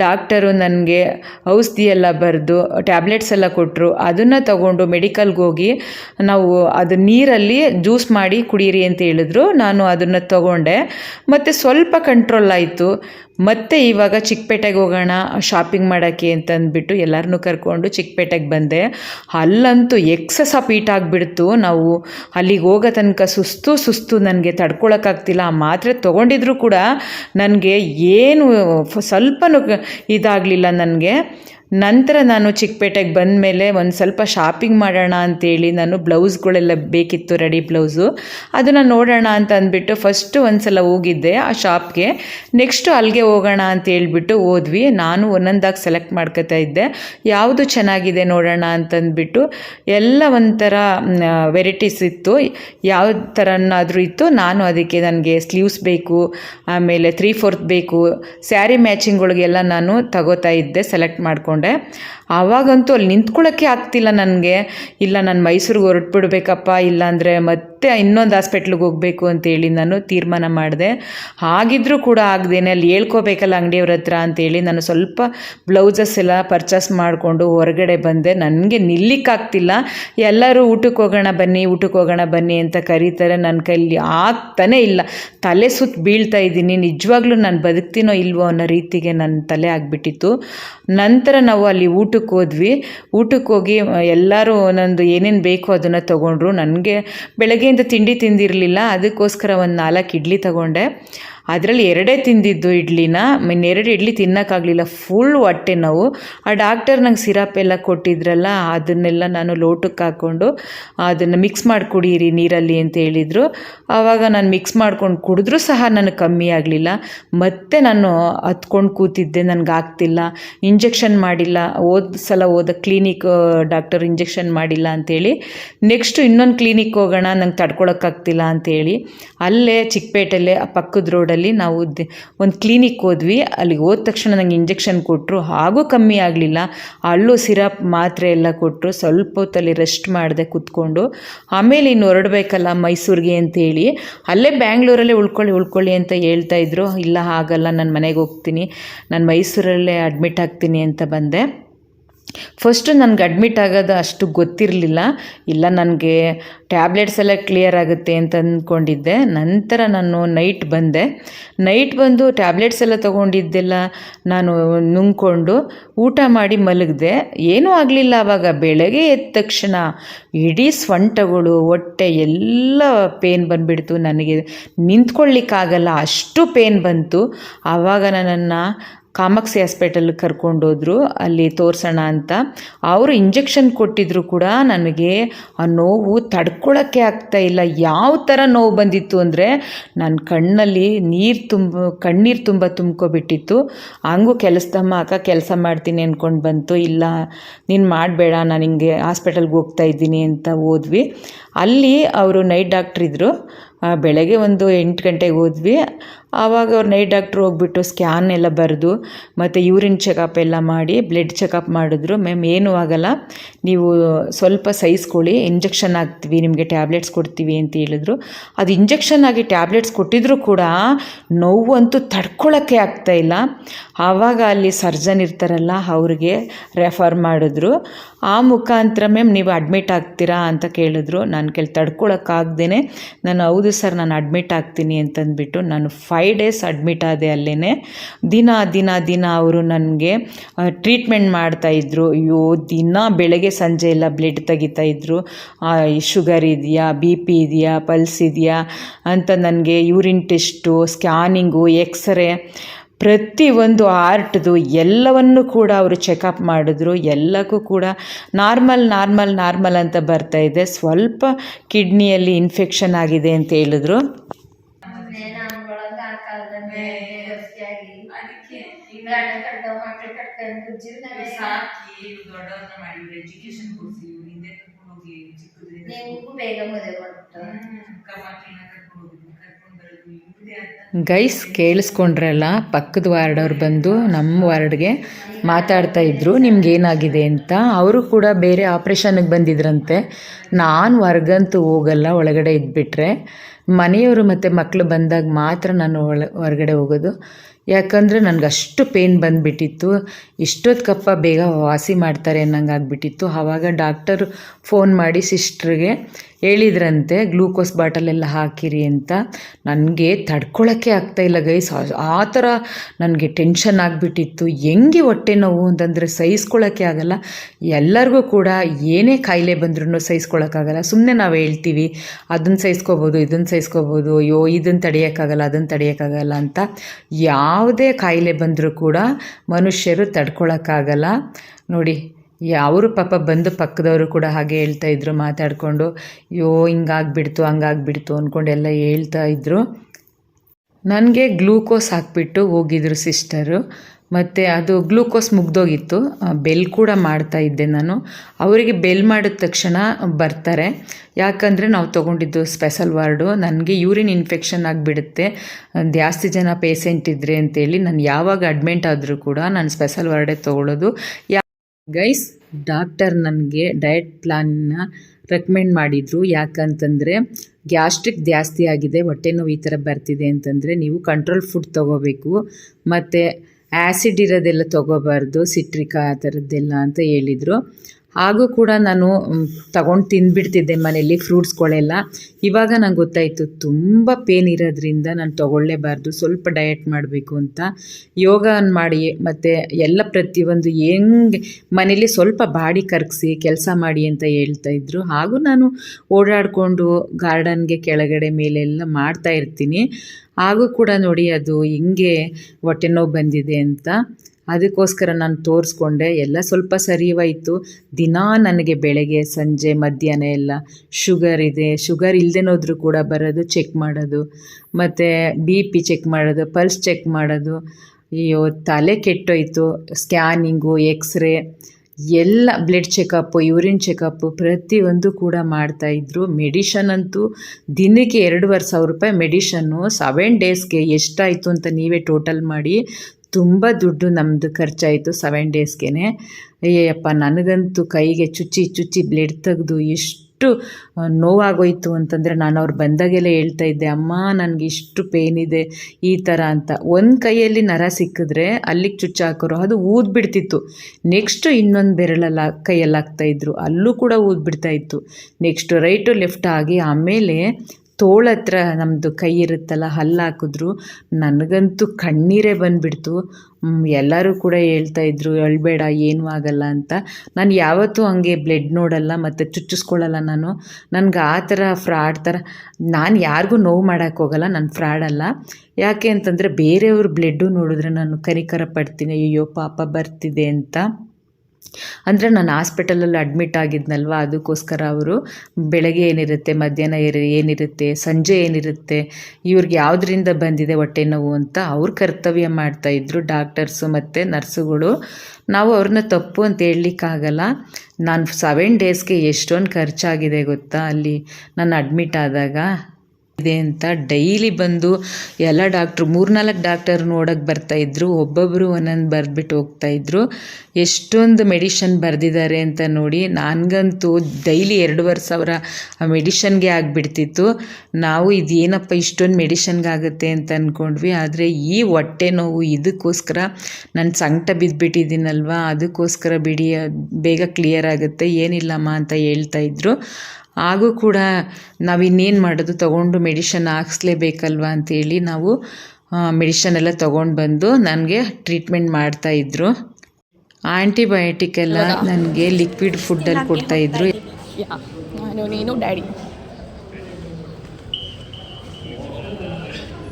ಡಾಕ್ಟರು ನನಗೆ ಔಷಧಿ ಎಲ್ಲ ಬರೆದು, ಟ್ಯಾಬ್ಲೆಟ್ಸ್ ಎಲ್ಲ ಕೊಟ್ಟರು ಅದನ್ನು ತಗೊಂಡು ಮೆಡಿಕಲ್ಗೆ ಹೋಗಿ ನಾವು ಅದು ನೀರಲ್ಲಿ ಜ್ಯೂಸ್ ಮಾಡಿ ಕುಡೀರಿ ಅಂತ ಹೇಳಿದ್ರು. ನಾನು ಅದನ್ನು ತಗೊಂಡೆ. ಮತ್ತು ಸ್ವಲ್ಪ ಕಂಟ್ರೋಲ್ ಆಯಿತು. ಮತ್ತೆ ಇವಾಗ ಚಿಕ್ಕಪೇಟೆಗೆ ಹೋಗೋಣ, ಶಾಪಿಂಗ್ ಮಾಡೋಕ್ಕೆ ಅಂತಂದ್ಬಿಟ್ಟು ಎಲ್ಲರನ್ನೂ ಕರ್ಕೊಂಡು ಚಿಕ್ಕಪೇಟೆಗೆ ಬಂದೆ. ಅಲ್ಲಂತೂ ಎಕ್ಸಸ್ ಆಫ್ ಈಟ್ ಆಗಿಬಿಡ್ತು. ನಾವು ಅಲ್ಲಿಗೆ ಹೋಗೋ ತನಕ ಸುಸ್ತು ಸುಸ್ತು ನನಗೆ ತಡ್ಕೊಳಕ್ಕಾಗ್ತಿಲ್ಲ ಆ ಮಾತ್ರೆ ತೊಗೊಂಡಿದ್ರು ಕೂಡ ನನಗೆ ಏನು ಸ್ವಲ್ಪನೂ ಇದಾಗಲಿಲ್ಲ ನನಗೆ. ನಂತರ ನಾನು ಚಿಕ್ಕಪೇಟೆಗೆ ಬಂದ ಮೇಲೆ ಒಂದು ಸ್ವಲ್ಪ ಶಾಪಿಂಗ್ ಮಾಡೋಣ ಅಂತೇಳಿ ನಾನು ಬ್ಲೌಸ್ಗಳೆಲ್ಲ ಬೇಕಿತ್ತು ರೆಡಿ ಬ್ಲೌಸು. ಅದನ್ನು ನೋಡೋಣ ಅಂತ ಅಂದ್ಬಿಟ್ಟು ಫಸ್ಟು ಒಂದು ಸಲ ಹೋಗಿದ್ದೆ ಆ ಶಾಪ್ಗೆ ನೆಕ್ಸ್ಟು ಅಲ್ಲಿಗೆ ಹೋಗೋಣ ಅಂತ ಹೇಳ್ಬಿಟ್ಟು ಹೋದ್ವಿ. ನಾನು ಒಂದೊಂದಾಗಿ ಸೆಲೆಕ್ಟ್ ಮಾಡ್ಕೋತಾ ಇದ್ದೆ. ಯಾವುದು ಚೆನ್ನಾಗಿದೆ ನೋಡೋಣ ಅಂತಂದ್ಬಿಟ್ಟು ಎಲ್ಲ ಒಂಥರ ವೆರೈಟೀಸ್ ಇತ್ತು. ಯಾವ ಥರನಾದರೂ ಇತ್ತು. ನಾನು ಅದಕ್ಕೆ ನನಗೆ ಸ್ಲೀವ್ಸ್ ಬೇಕು, ಆಮೇಲೆ ತ್ರೀ ಫೋರ್ತ್ ಬೇಕು ಸ್ಯಾರಿ ಮ್ಯಾಚಿಂಗ್ಗಳಿಗೆಲ್ಲ ನಾನು ತಗೋತಾ ಇದ್ದೆ ಸೆಲೆಕ್ಟ್ ಮಾಡಿಕೊಂಡೆ. ಆವಾಗಂತೂ ಅಲ್ಲಿ ನಿಂತ್ಕೊಳ್ಳೋಕ್ಕೆ ಆಗ್ತಿಲ್ಲ ನನಗೆ. ಇಲ್ಲ ನಾನು ಮೈಸೂರಿಗೆ ಹೊರಟ್ಬಿಡ್ಬೇಕಪ್ಪ ಇಲ್ಲಾಂದರೆ ಮತ್ತೆ ಇನ್ನೊಂದು ಹಾಸ್ಪಿಟ್ಲಿಗೆ ಹೋಗಬೇಕು ಅಂತೇಳಿ ನಾನು ತೀರ್ಮಾನ ಮಾಡಿದೆ. ಹಾಗಿದ್ರೂ ಕೂಡ ಆಗದೇನೆ ಅಲ್ಲಿ ಹೇಳ್ಕೋಬೇಕಲ್ಲ ಅಂಗಡಿಯವ್ರ ಹತ್ರ ಅಂತೇಳಿ ನಾನು ಸ್ವಲ್ಪ ಬ್ಲೌಸಸ್ ಎಲ್ಲ ಪರ್ಚೇಸ್ ಮಾಡಿಕೊಂಡು ಹೊರಗಡೆ ಬಂದೆ. ನನಗೆ ನಿಲ್ಲಿಕ್ಕಾಗ್ತಿಲ್ಲ. ಎಲ್ಲರೂ ಊಟಕ್ಕೆ ಹೋಗೋಣ ಬನ್ನಿ, ಊಟಕ್ಕೆ ಹೋಗೋಣ ಬನ್ನಿ ಅಂತ ಕರೀತಾರೆ. ನನ್ನ ಕೈಲಿ ಆಗ್ತಾನೇ ಇಲ್ಲ. ತಲೆ ಸುತ್ತ ಬೀಳ್ತಾ ಇದ್ದೀನಿ. ನಿಜವಾಗ್ಲೂ ನಾನು ಬದುಕ್ತೀನೋ ಇಲ್ವೋ ಅನ್ನೋ ರೀತಿಗೆ ನನ್ನ ತಲೆ ಆಗಿಬಿಟ್ಟಿತ್ತು. ನಂತರ ನಾವು ಅಲ್ಲಿ ಊಟಕ್ಕೆ ಹೋದ್ವಿ. ಊಟಕ್ಕೆ ಹೋಗಿ ಎಲ್ಲರೂ ಒಂದೊಂದು ಏನೇನು ಬೇಕೋ ಅದನ್ನು ತೊಗೊಂಡ್ರು. ನನಗೆ ಬೆಳಗ್ಗೆಯಿಂದ ತಿಂಡಿ ತಿಂದಿರಲಿಲ್ಲ. ಅದಕ್ಕೋಸ್ಕರ ಒಂದು ನಾಲ್ಕು ಇಡ್ಲಿ ತಗೊಂಡೆ. ಅದರಲ್ಲಿ ಎರಡೇ ತಿಂದಿದ್ದು ಇಡ್ಲಿನ ಇನ್ನೆರಡು ಇಡ್ಲಿ ತಿನ್ನೋಕ್ಕಾಗಲಿಲ್ಲ ಫುಲ್ ಹೊಟ್ಟೆ ನೋವು. ಆ ಡಾಕ್ಟರ್ ನಂಗೆ ಸಿರಪ್ ಎಲ್ಲ ಕೊಟ್ಟಿದ್ರಲ್ಲ, ಅದನ್ನೆಲ್ಲ ನಾನು ಲೋಟಕ್ಕೆ ಹಾಕ್ಕೊಂಡು ಅದನ್ನು ಮಿಕ್ಸ್ ಮಾಡಿ ಕುಡೀರಿ ನೀರಲ್ಲಿ ಅಂತ ಹೇಳಿದರು. ಆವಾಗ ನಾನು ಮಿಕ್ಸ್ ಮಾಡ್ಕೊಂಡು ಕುಡಿದ್ರೂ ಸಹ ನನಗೆ ಕಮ್ಮಿ ಆಗಲಿಲ್ಲ. ಮತ್ತೆ ನಾನು ಹತ್ಕೊಂಡು ಕೂತಿದ್ದೆ, ನನಗೆ ಆಗ್ತಿಲ್ಲ. ಇಂಜೆಕ್ಷನ್ ಮಾಡಿಲ್ಲ. ಹೋದ ಸಲ ಹೋದ ಕ್ಲಿನಿಕ್ ಡಾಕ್ಟರ್ ಇಂಜೆಕ್ಷನ್ ಮಾಡಿಲ್ಲ ಅಂತೇಳಿ. ನೆಕ್ಸ್ಟು ಇನ್ನೊಂದು ಕ್ಲಿನಿಕ್ ಹೋಗೋಣ, ನಂಗೆ ತಡ್ಕೊಳಕ್ಕಾಗ್ತಿಲ್ಲ ಅಂತೇಳಿ. ಅಲ್ಲೇ ಚಿಕ್ಕಪೇಟೆಲ್ಲೇ ಪಕ್ಕದ ರೋಡಲ್ಲಿ ರೋಡಲ್ಲಿ ನಾವು ಒಂದು ಕ್ಲಿನಿಕ್ ಹೋದ್ವಿ. ಅಲ್ಲಿಗೆ ಹೋದ ತಕ್ಷಣ ನನಗೆ ಇಂಜೆಕ್ಷನ್ ಕೊಟ್ಟರು ಹಾಗೂ ಕಮ್ಮಿ ಆಗಲಿಲ್ಲ. ಅಲ್ಲೂ ಸಿರಪ್ ಮಾತ್ರೆ ಎಲ್ಲ ಕೊಟ್ಟರು ಸ್ವಲ್ಪ ಹೊತ್ತಲ್ಲಿ ರೆಸ್ಟ್ ಮಾಡಿದೆ ಕೂತ್ಕೊಂಡು. ಆಮೇಲೆ ಇನ್ನು ಹೊರಡಬೇಕಲ್ಲ ಮೈಸೂರಿಗೆ ಅಂತೇಳಿ. ಅಲ್ಲೇ ಬ್ಯಾಂಗ್ಳೂರಲ್ಲೇ ಉಳ್ಕೊಳ್ಳಿ ಉಳ್ಕೊಳ್ಳಿ ಅಂತ ಹೇಳ್ತಾ ಇದ್ರು. ಇಲ್ಲ, ಹಾಗಲ್ಲ. ನಾನು ಮನೆಗೆ ಹೋಗ್ತೀನಿ. ನಾನು ಮೈಸೂರಲ್ಲೇ ಅಡ್ಮಿಟ್ ಆಗ್ತೀನಿ ಅಂತ ಬಂದೆ. ಫಸ್ಟು ನನಗೆ ಅಡ್ಮಿಟ್ ಆಗೋದು ಅಷ್ಟು ಗೊತ್ತಿರಲಿಲ್ಲ. ಇಲ್ಲ, ನನಗೆ ಟ್ಯಾಬ್ಲೆಟ್ಸ್ ಎಲ್ಲ ಕ್ಲಿಯರ್ ಆಗುತ್ತೆ ಅಂತ ಅಂದ್ಕೊಂಡಿದ್ದೆ ನಂತರ ನಾನು ನೈಟ್ ಬಂದೆ. ನೈಟ್ ಬಂದು ಟ್ಯಾಬ್ಲೆಟ್ಸ್ ಎಲ್ಲ ತೊಗೊಂಡಿದ್ದೆಲ್ಲ ನಾನು ನುಂಗ್ಕೊಂಡು ಊಟ ಮಾಡಿ ಮಲಗಿದೆ. ಏನೂ ಆಗಲಿಲ್ಲ ಆವಾಗ ಬೆಳಗ್ಗೆ ಎದ್ದ ತಕ್ಷಣ ಇಡೀ ಸ್ವಂಟಗಳು, ಹೊಟ್ಟೆ ಎಲ್ಲ ಪೇನ್ ಬಂದುಬಿಡ್ತು. ನನಗೆ ನಿಂತ್ಕೊಳ್ಳಿಕ್ಕಾಗಲ್ಲ. ಅಷ್ಟು ಪೇನ್ ಬಂತು. ಆವಾಗ ನನ್ನನ್ನು ಕಾಮಾಕ್ಷಿ ಹಾಸ್ಪಿಟಲ್ಗೆ ಕರ್ಕೊಂಡೋದ್ರು ಅಲ್ಲಿ ತೋರಿಸೋಣ ಅಂತ. ಅವರು ಇಂಜೆಕ್ಷನ್ ಕೊಟ್ಟಿದ್ರು ಕೂಡ ನನಗೆ, ಆ ನೋವು ತಡ್ಕೊಳ್ಳೋಕ್ಕೆ ಆಗ್ತಾ ಇಲ್ಲ. ಯಾವ ಥರ ನೋವು ಬಂದಿತ್ತು ಅಂದರೆ ನನ್ನ ಕಣ್ಣಲ್ಲಿ ನೀರು ತುಂಬ, ಕಣ್ಣೀರು ತುಂಬ ತುಂಬ್ಕೊಬಿಟ್ಟಿತ್ತು. ಹಂಗೂ ಕೆಲಸದಮ್ಮ, ಅಕ್ಕ, ಕೆಲಸ ಮಾಡ್ತೀನಿ ಅಂದ್ಕೊಂಡು ಬಂತು. ಇಲ್ಲ, ನೀನು ಮಾಡಬೇಡ, ನಾನು ಹಿಂಗೆ ಹಾಸ್ಪಿಟಲ್ಗೆ ಹೋಗ್ತಾ ಇದ್ದೀನಿ ಅಂತ ಹೋದ್ವಿ. ಅಲ್ಲಿ ಅವರು ನೈಟ್ ಡಾಕ್ಟ್ರ್ ಇದ್ದರು ಬೆಳಗ್ಗೆ ಒಂದು ಎಂಟು ಗಂಟೆಗೆ ಹೋದ್ವಿ. ಆವಾಗ ಅವ್ರು ನೈಟ್ ಡಾಕ್ಟ್ರು ಹೋಗ್ಬಿಟ್ಟು ಸ್ಕ್ಯಾನ್ ಎಲ್ಲ ಬರೆದು ಮತ್ತು ಯೂರಿನ್ ಚೆಕಪ್ ಎಲ್ಲ ಮಾಡಿ ಬ್ಲಡ್ ಚೆಕಪ್ ಮಾಡಿದ್ರು. ಮ್ಯಾಮ್ ಏನೂ ಆಗಲ್ಲ. ನೀವು ಸ್ವಲ್ಪ ಸಹಿಸ್ಕೊಳ್ಳಿ ಇಂಜೆಕ್ಷನ್ ಹಾಕ್ತೀವಿ, ನಿಮಗೆ ಟ್ಯಾಬ್ಲೆಟ್ಸ್ ಕೊಡ್ತೀವಿ ಅಂತ ಹೇಳಿದ್ರು. ಅದು ಇಂಜೆಕ್ಷನ್ ಆಗಿ ಟ್ಯಾಬ್ಲೆಟ್ಸ್ ಕೊಟ್ಟಿದ್ರು ಕೂಡ ನೋವು ಅಂತೂ ತಡ್ಕೊಳ್ಳೋಕ್ಕೆ ಆಗ್ತಾ ಇಲ್ಲ. ಆವಾಗ ಅಲ್ಲಿ ಸರ್ಜನ್ ಇರ್ತಾರಲ್ಲ, ಅವ್ರಿಗೆ ರೆಫರ್ ಮಾಡಿದ್ರು. ಆ ಮುಖಾಂತರ ಮ್ಯಾಮ್ ನೀವು ಅಡ್ಮಿಟ್ ಆಗ್ತೀರಾ ಅಂತ ಕೇಳಿದ್ರು. ನಾನು ಕೇಳಿ ತಡ್ಕೊಳಕ್ಕಾಗ್ದೇ ನಾನು, ಹೌದು ಸರ್, ನಾನು ಅಡ್ಮಿಟ್ ಆಗ್ತೀನಿ ಅಂತಂದ್ಬಿಟ್ಟು ನಾನು ಫೈವ್ ಡೇಸ್ ಅಡ್ಮಿಟ್ ಆದೆ ಅಲ್ಲೇ ದಿನ ದಿನ ದಿನ ಅವರು ನನಗೆ ಟ್ರೀಟ್ಮೆಂಟ್ ಮಾಡ್ತಾಯಿದ್ರು ಅಯ್ಯೋ, ದಿನ ಬೆಳಗ್ಗೆ, ಸಂಜೆ ಎಲ್ಲ ಬ್ಲಡ್ ತೆಗಿತಾಯಿದ್ರು ಶುಗರ್ ಇದೆಯಾ ಬಿ ಪಿ ಇದೆಯಾ ಪಲ್ಸ್ ಇದೆಯಾ ಅಂತ ನನಗೆ ಯೂರಿನ್ ಟೆಸ್ಟು ಸ್ಕ್ಯಾನಿಂಗು ಎಕ್ಸ್ರೇ ಪ್ರತಿಯೊಂದು ಆರ್ಟ್ದು ಎಲ್ಲವನ್ನು ಕೂಡ ಅವರು ಚೆಕಪ್ ಮಾಡಿದ್ರು. ಎಲ್ಲಕ್ಕೂ ಕೂಡ ನಾರ್ಮಲ್ ನಾರ್ಮಲ್ ನಾರ್ಮಲ್ ಅಂತ ಬರ್ತಾ ಇದೆ. ಸ್ವಲ್ಪ ಕಿಡ್ನಿಯಲ್ಲಿ ಇನ್ಫೆಕ್ಷನ್ ಆಗಿದೆ ಅಂತ ಹೇಳಿದ್ರು. ಬೇಗ ಮದುವೆ ಮಾಡ್ಬಿಟ್ಟು. ಗೈಸ್ ಕೇಳಿಸ್ಕೊಂಡ್ರಲ್ಲ ಪಕ್ಕದ ವಾರ್ಡ್ ಅವ್ರು ಬಂದು ನಮ್ಮ ವಾರ್ಡ್ಗೆ ಮಾತಾಡ್ತಾ ಇದ್ರು ನಿಮ್ಗೆ ಏನಾಗಿದೆ ಅಂತ. ಅವರು ಕೂಡ ಬೇರೆ ಆಪ್ರೇಷನ್ಗೆ ಬಂದಿದ್ರಂತೆ. ನಾನು ಹೊರ್ಗಂತೂ ಹೋಗಲ್ಲ ಒಳಗಡೆ ಇದ್ಬಿಟ್ರೆ. ಮನೆಯವರು ಮತ್ತು ಮಕ್ಕಳು ಬಂದಾಗ ಮಾತ್ರ ನಾನು ಒಳ, ಹೊರಗಡೆ ಹೋಗೋದು. ಯಾಕಂದರೆ ನನಗೆ ಅಷ್ಟು ಪೇನ್ ಬಂದುಬಿಟ್ಟಿತ್ತು ಇಷ್ಟೊತ್ತಕ್ಕಪ್ಪ ಬೇಗ ವಾಸಿ ಮಾಡ್ತಾರೆ ಅನ್ನಂಗೆ ಆಗಿಬಿಟ್ಟಿತ್ತು ಆವಾಗ ಡಾಕ್ಟರ್ ಫೋನ್ ಮಾಡಿ ಸಿಸ್ಟ್ರಿಗೆ ಹೇಳಿದ್ರಂತೆ, ಗ್ಲೂಕೋಸ್ ಬಾಟಲೆಲ್ಲ ಹಾಕಿರಿ ಅಂತ. ನನಗೆ ತಡ್ಕೊಳ್ಳೋಕ್ಕೆ ಆಗ್ತಾಯಿಲ್ಲ ಗೈಸ್. ಆ ಥರ ನನಗೆ ಟೆನ್ಷನ್ ಆಗಿಬಿಟ್ಟಿತ್ತು. ಹೆಂಗೆ ಹೊಟ್ಟೆ ನೋವು ಅಂತಂದರೆ ಸಹಿಸ್ಕೊಳ್ಳೋಕ್ಕೆ ಆಗಲ್ಲ. ಎಲ್ಲರಿಗೂ ಕೂಡ ಏನೇ ಕಾಯಿಲೆ ಬಂದ್ರೂ ಸಹಿಸ್ಕೊಳ್ಳೋಕ್ಕಾಗಲ್ಲ ಸುಮ್ಮನೆ ನಾವು ಹೇಳ್ತೀವಿ ಅದನ್ನು ಸಹಿಸ್ಕೋಬೋದು ಇದನ್ನು ಸಹಿಸ್ಕೋಬೋದು, ಅಯ್ಯೋ ಇದನ್ನು ತಡೆಯೋಕ್ಕಾಗಲ್ಲ ಅದನ್ನು ತಡೆಯೋಕ್ಕಾಗಲ್ಲ ಅಂತ. ಯಾವುದೇ ಕಾಯಿಲೆ ಬಂದರೂ ಕೂಡ ಮನುಷ್ಯರು ತಡ್ಕೊಳ್ಳೋಕ್ಕಾಗಲ್ಲ ನೋಡಿ ಅವರು ಪಾಪ ಬಂದು ಪಕ್ಕದವರು ಕೂಡ ಹಾಗೆ ಹೇಳ್ತಾ ಇದ್ರು, ಮಾತಾಡಿಕೊಂಡು, ಅಯ್ಯೋ, ಹಿಂಗಾಗ್ಬಿಡ್ತು, ಹಂಗಾಗ್ಬಿಡ್ತು ಅಂದ್ಕೊಂಡು ಎಲ್ಲ ಹೇಳ್ತಾ ಇದ್ರು. ನನಗೆ ಗ್ಲೂಕೋಸ್ ಹಾಕ್ಬಿಟ್ಟು ಹೋಗಿದ್ರು ಸಿಸ್ಟರು. ಮತ್ತು ಅದು ಗ್ಲೂಕೋಸ್ ಮುಗ್ದೋಗಿತ್ತು. ಬೆಲ್ ಕೂಡ ಮಾಡ್ತಾ ಇದ್ದೆ ನಾನು. ಅವರಿಗೆ ಬೆಲ್ ಮಾಡಿದ ತಕ್ಷಣ ಬರ್ತಾರೆ. ಯಾಕಂದರೆ ನಾವು ತೊಗೊಂಡಿದ್ದು ಸ್ಪೆಷಲ್ ವಾರ್ಡು. ನನಗೆ ಯೂರಿನ್ ಇನ್ಫೆಕ್ಷನ್ ಆಗಿಬಿಡುತ್ತೆ. ಜಾಸ್ತಿ ಜನ ಪೇಷೆಂಟ್ ಇದ್ದರೆ ಅಂತೇಳಿ ನಾನು ಯಾವಾಗ ಅಡ್ಮಿಂಟ್ ಆದರೂ ಕೂಡ ನಾನು ಸ್ಪೆಷಲ್ ವಾರ್ಡೇ ತೊಗೊಳ್ಳೋದು ಯಾ ಗೈಸ್ ಡಾಕ್ಟರ್ ನನಗೆ ಡಯಟ್ ಪ್ಲಾನ್ನ ರೆಕಮೆಂಡ್ ಮಾಡಿದರು. ಯಾಕಂತಂದರೆ ಗ್ಯಾಸ್ಟ್ರಿಕ್ ಜಾಸ್ತಿ ಆಗಿದೆ, ಹೊಟ್ಟೆ ನೋವು ಈ ಥರ ಬರ್ತಿದೆ ಅಂತಂದರೆ ನೀವು ಕಂಟ್ರೋಲ್ ಫುಡ್ ತೊಗೋಬೇಕು. ಮತ್ತು ಆ್ಯಸಿಡ್ ಇರೋದೆಲ್ಲ ತೊಗೋಬಾರ್ದು ಸಿಟ್ರಿಕ್ ಆ ಥರದ್ದೆಲ್ಲ ಅಂತ ಹೇಳಿದರು. ಹಾಗೂ ಕೂಡ ನಾನು ತಗೊಂಡು ತಿಂದುಬಿಡ್ತಿದ್ದೆ ಮನೆಯಲ್ಲಿ ಫ್ರೂಟ್ಸ್ಗಳೆಲ್ಲ. ಇವಾಗ ನಂಗೆ ಗೊತ್ತಾಯಿತು, ತುಂಬ ಪೇನ್ ಇರೋದ್ರಿಂದ ನಾನು ತೊಗೊಳ್ಳೇಬಾರ್ದು, ಸ್ವಲ್ಪ ಡಯಟ್ ಮಾಡಬೇಕು ಅಂತ. ಯೋಗ ಮಾಡಿ, ಮತ್ತು ಎಲ್ಲ ಪ್ರತಿಯೊಂದು ಹೆಂಗೆ, ಮನೇಲಿ ಸ್ವಲ್ಪ ಬಾಡಿ ಕರಗಿಸಿ, ಕೆಲಸ ಮಾಡಿ ಅಂತ ಹೇಳ್ತಾ ಇದ್ರು. ಹಾಗೂ ನಾನು ಓಡಾಡಿಕೊಂಡು ಗಾರ್ಡನ್ಗೆ ಕೆಳಗಡೆ ಮೇಲೆಲ್ಲ ಮಾಡ್ತಾ ಇರ್ತೀನಿ. ಹಾಗೂ ಕೂಡ ನೋಡಿ ಅದು ಹಿಂಗೆ ಹೊಟ್ಟೆ ನೋವು ಬಂದಿದೆ ಅಂತ. ಅದಕ್ಕೋಸ್ಕರ ನಾನು ತೋರಿಸ್ಕೊಂಡೆ. ಎಲ್ಲ ಸ್ವಲ್ಪ ಸರಿವಾಯಿತು. ದಿನಾ ನನಗೆ ಬೆಳಗ್ಗೆ, ಸಂಜೆ, ಮಧ್ಯಾಹ್ನ ಎಲ್ಲ ಶುಗರ್ ಇದೆ. ಶುಗರ್ ಇಲ್ಲದೇನೋದ್ರೂ ಕೂಡ ಬರೋದು, ಚೆಕ್ ಮಾಡೋದು. ಮತ್ತು ಬಿ ಪಿ ಚೆಕ್ ಮಾಡೋದು, ಪಲ್ಸ್ ಚೆಕ್ ಮಾಡೋದು. ಅಯ್ಯೋ, ತಲೆ ಕೆಟ್ಟೋಯ್ತು. ಸ್ಕ್ಯಾನಿಂಗು, ಎಕ್ಸ್ರೇ ಎಲ್ಲ ಬ್ಲಡ್ ಚೆಕಪ್ಪು ಯೂರಿನ್ ಚೆಕಪ್ಪು ಪ್ರತಿಯೊಂದು ಕೂಡ ಮಾಡ್ತಾಯಿದ್ರು ಮೆಡಿಷನ್ ಅಂತೂ ದಿನಕ್ಕೆ ಎರಡೂವರೆ ಸಾವಿರ ರೂಪಾಯಿ ಮೆಡಿಷನ್ನು ಸೆವೆನ್ ಡೇಸ್ಗೆ ಎಷ್ಟಾಯಿತು ಅಂತ ನೀವೇ ಟೋಟಲ್ ಮಾಡಿ. ತುಂಬ ದುಡ್ಡು ನಮ್ಮದು ಖರ್ಚಾಯಿತು ಸೆವೆನ್ ಡೇಸ್ಗೆ ಅಯ್ಯಪ್ಪ ನನಗಂತೂ ಕೈಗೆ ಚುಚ್ಚಿ ಚುಚ್ಚಿ ಬ್ಲೇಡ್ ತೆಗೆದು ಎಷ್ಟು ನೋವಾಗೋಯಿತು ಅಂತಂದರೆ ನಾನು ಅವ್ರು ಬಂದಾಗೆಲ್ಲ ಹೇಳ್ತಾ ಇದ್ದೆ, ಅಮ್ಮ, ನನಗೆ ಇಷ್ಟು ಪೇನ್ ಇದೆ, ಈ ಥರ ಅಂತ. ಒಂದು ಕೈಯಲ್ಲಿ ನರ ಸಿಕ್ಕಿದ್ರೆ ಅಲ್ಲಿಗೆ ಚುಚ್ಚು ಹಾಕೋರು, ಅದು ಊದ್ಬಿಡ್ತಿತ್ತು. ನೆಕ್ಸ್ಟು ಇನ್ನೊಂದು ಬೆರಳಲ್ಲ ಕೈಯಲ್ಲಿ ಹಾಕ್ತಾಯಿದ್ರು ಅಲ್ಲೂ ಕೂಡ ಊದ್ಬಿಡ್ತಾಯಿತ್ತು ಇತ್ತು. ನೆಕ್ಸ್ಟು ರೈಟು ಲೆಫ್ಟ್ ಆಗಿ ಆಮೇಲೆ ತೋಳತ್ರ ನಮ್ಮದು ಕೈ ಇರುತ್ತಲ್ಲ, ಹಲ್ಲು ಹಾಕಿದ್ರು, ನನಗಂತೂ ಕಣ್ಣೀರೇ ಬಂದುಬಿಡ್ತು. ಎಲ್ಲರೂ ಕೂಡ ಹೇಳ್ತಾ ಇದ್ರು ಅಳ್ಬೇಡ ಏನೂ ಆಗಲ್ಲ ಅಂತ. ನಾನು ಯಾವತ್ತೂ ಹಂಗೆ ಬ್ಲಡ್ ನೋಡಲ್ಲ ಮತ್ತು ಚುಚ್ಚಿಸ್ಕೊಳ್ಳಲ್ಲ ನಾನು. ನನಗೆ ಆ ಥರ ಫ್ರಾಡ್ ಥರ, ನಾನು ಯಾರಿಗೂ ನೋವು ಮಾಡೋಕ್ಕೆ ಹೋಗಲ್ಲ, ನಾನು ಫ್ರಾಡ್ ಅಲ್ಲ. ಯಾಕೆ ಅಂತಂದರೆ ಬೇರೆಯವ್ರ ಬ್ಲೆಡ್ಡು ನೋಡಿದ್ರೆ ನಾನು ಕರಿಕರ ಪಡ್ತೀನಿ ಅಯ್ಯೋ ಪಾಪ ಬರ್ತಿದೆ ಅಂತ. ಅಂದರೆ ನಾನು ಹಾಸ್ಪಿಟಲಲ್ಲಿ ಅಡ್ಮಿಟ್ ಆಗಿದ್ನಲ್ವ, ಅದಕ್ಕೋಸ್ಕರ ಅವರು ಬೆಳಗ್ಗೆ ಏನಿರುತ್ತೆ, ಮಧ್ಯಾಹ್ನ ಏನಿರುತ್ತೆ, ಸಂಜೆ ಏನಿರುತ್ತೆ, ಇವ್ರಿಗೆ ಯಾವುದರಿಂದ ಬಂದಿದೆ ಹೊಟ್ಟೆ ನೋವು ಅಂತ ಅವ್ರ ಕರ್ತವ್ಯ ಮಾಡ್ತಾಯಿದ್ರು ಡಾಕ್ಟರ್ಸು ಮತ್ತು ನರ್ಸುಗಳು. ನಾವು ಅವ್ರನ್ನ ತಪ್ಪು ಅಂತ ಹೇಳಲಿಕ್ಕಾಗಲ್ಲ. ನಾನು ಸೆವೆನ್ ಡೇಸ್ಗೆ ಎಷ್ಟೊಂದು ಖರ್ಚಾಗಿದೆ ಗೊತ್ತಾ ಅಲ್ಲಿ, ನಾನು ಅಡ್ಮಿಟ್ ಆದಾಗ. ಇದೆ ಅಂತ ಡೈಲಿ ಬಂದು ಎಲ್ಲ ಡಾಕ್ಟ್ರು, ಮೂರ್ನಾಲ್ಕು ಡಾಕ್ಟರ್ ನೋಡೋಕ್ಕೆ ಬರ್ತಾಯಿದ್ರು ಒಬ್ಬೊಬ್ಬರು ಒಂದೊಂದು ಬರೆದ್ಬಿಟ್ಟು ಹೋಗ್ತಾಯಿದ್ರು ಎಷ್ಟೊಂದು ಮೆಡಿಷನ್ ಬರೆದಿದ್ದಾರೆ ಅಂತ ನೋಡಿ ನನಗಂತೂ ಡೈಲಿ ಎರಡೂವರೆ ಸಾವಿರ ಆ ಮೆಡಿಷನ್ಗೆ ಆಗಿಬಿಡ್ತಿತ್ತು. ನಾವು ಇದೇನಪ್ಪ ಇಷ್ಟೊಂದು ಮೆಡಿಷನ್ಗೆ ಆಗುತ್ತೆ ಅಂತ ಅಂದ್ಕೊಂಡ್ವಿ ಆದರೆ ಈ ಹೊಟ್ಟೆ ನೋವು ಇದಕ್ಕೋಸ್ಕರ ನಾನು ಸಂಕಟ ಬಿದ್ದುಬಿಟ್ಟಿದ್ದೀನಲ್ವ ಅದಕ್ಕೋಸ್ಕರ ಬಿಡಿ, ಬೇಗ ಕ್ಲಿಯರ್ ಆಗುತ್ತೆ, ಏನಿಲ್ಲಮ್ಮ ಅಂತ ಹೇಳ್ತಾಯಿದ್ರು ಹಾಗೂ ಕೂಡ ನಾವು ಇನ್ನೇನು ಮಾಡೋದು? ತೊಗೊಂಡು ಮೆಡಿಷನ್ ಹಾಕ್ಸ್ಲೇಬೇಕಲ್ವ ಅಂಥೇಳಿ ನಾವು ಮೆಡಿಷನ್ ಎಲ್ಲ ತೊಗೊಂಡು ಬಂದು ನನಗೆ ಟ್ರೀಟ್ಮೆಂಟ್ ಮಾಡ್ತಾಯಿದ್ರು ಆಂಟಿಬಯೋಟಿಕ್ ಎಲ್ಲ ನನಗೆ ಲಿಕ್ವಿಡ್ ಫುಡ್ಡಲ್ಲಿ ಕೊಡ್ತಾಯಿದ್ರು ನಾನು ಡ್ಯಾಡಿ.